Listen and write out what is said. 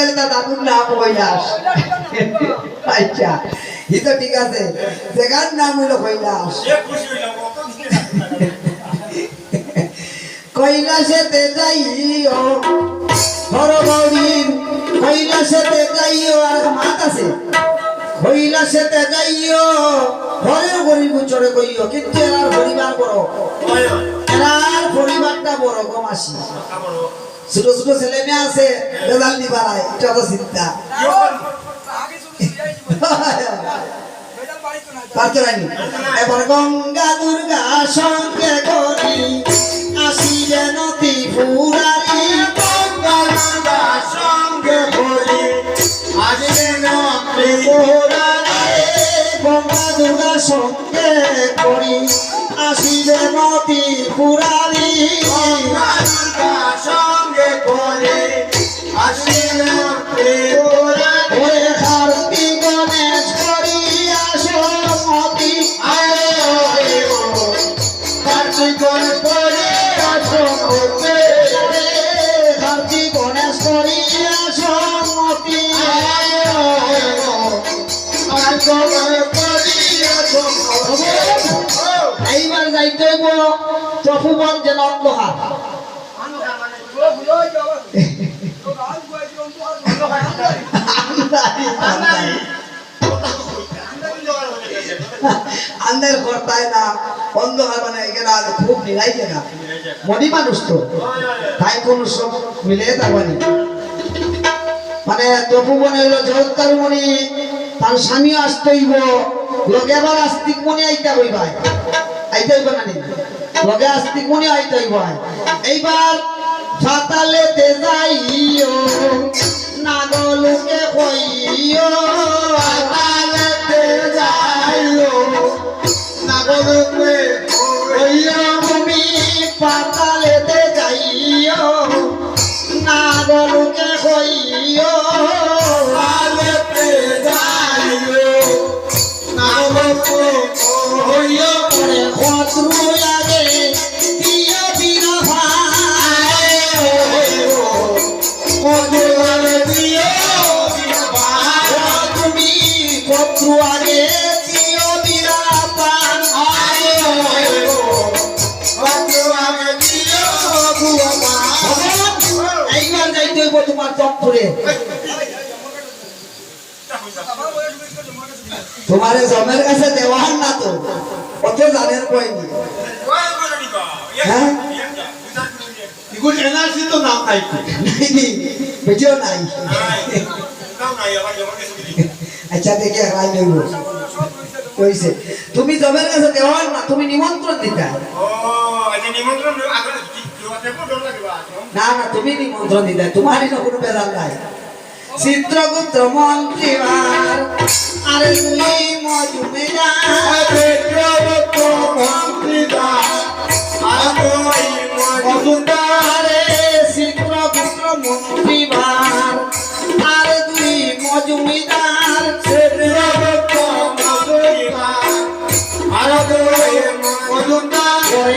তাহলে তার দাদুর নাম কৈলাস আচ্ছা ই তো ঠিক আছে জায়গার নাম হইল কৈলাস কৈলাসেতে যাইও বড় গৌরীর কৈলাসেতে যাইও আর মাত আছে। কৈলাসেতে যাইও ঘরের গরিব চড়ে কইও কিন্তু এরার পরিবার বড়। এরার পরিবারটা বড় গমাসি ছোট ছোট ছেলে মেয়ে আছে রেজাল্ট নিবারায় এটা তো চিন্তা এবার গঙ্গা দুর্গা সঙ্গে করি আসিলে নদী ফুরারি। গঙ্গা দুর্গা সঙ্গে করি আসিলে নদী ফুরারি। গঙ্গা দুর্গা সঙ্গে করি। ফুরারি গঙ্গা দুর্গা সঙ্গে করি আসিলে নদী ফুরারি যাইতে চফুবন যেন অন্ধকার। মানে এখানে মনি মানুষ তো মিলে মানে। তপু মনে হইল, জগৎকার মনি, তার স্বামী আসতে হইব লগে আবার আস্তিক মনি আইতা হইবাই আইতে হইব না? লগে আস্তিক আইতে হইব এইবার ফাতালে তে যাইও, নাগলুকে কইও ফাতালে তে যাইও, নাগলুকে কইও তুমি পাতালে তে যাইও, নাগলুকে কইও শত্রু আগে তোমার চত্বরে। তোমার জমের কাছে দেওয়ার না তো। অত জানেন কয়নি হ্যাঁ? ইগুল এনার্জি তো নাম নাই ভিডিও নাই। আচ্ছা দেখে হারাই নেব কইছে তুমি জমের কাছে দেওয়ার না তুমি নিমন্ত্রণ দিতা না না তুমি নিমন্ত্রণ দিতা তোমারই না কোনো বেদাল নাই। চিত্রগুপ্ত মন্ত্রীবার আরে তুমি মজুমদারে। মজুমদার ওরে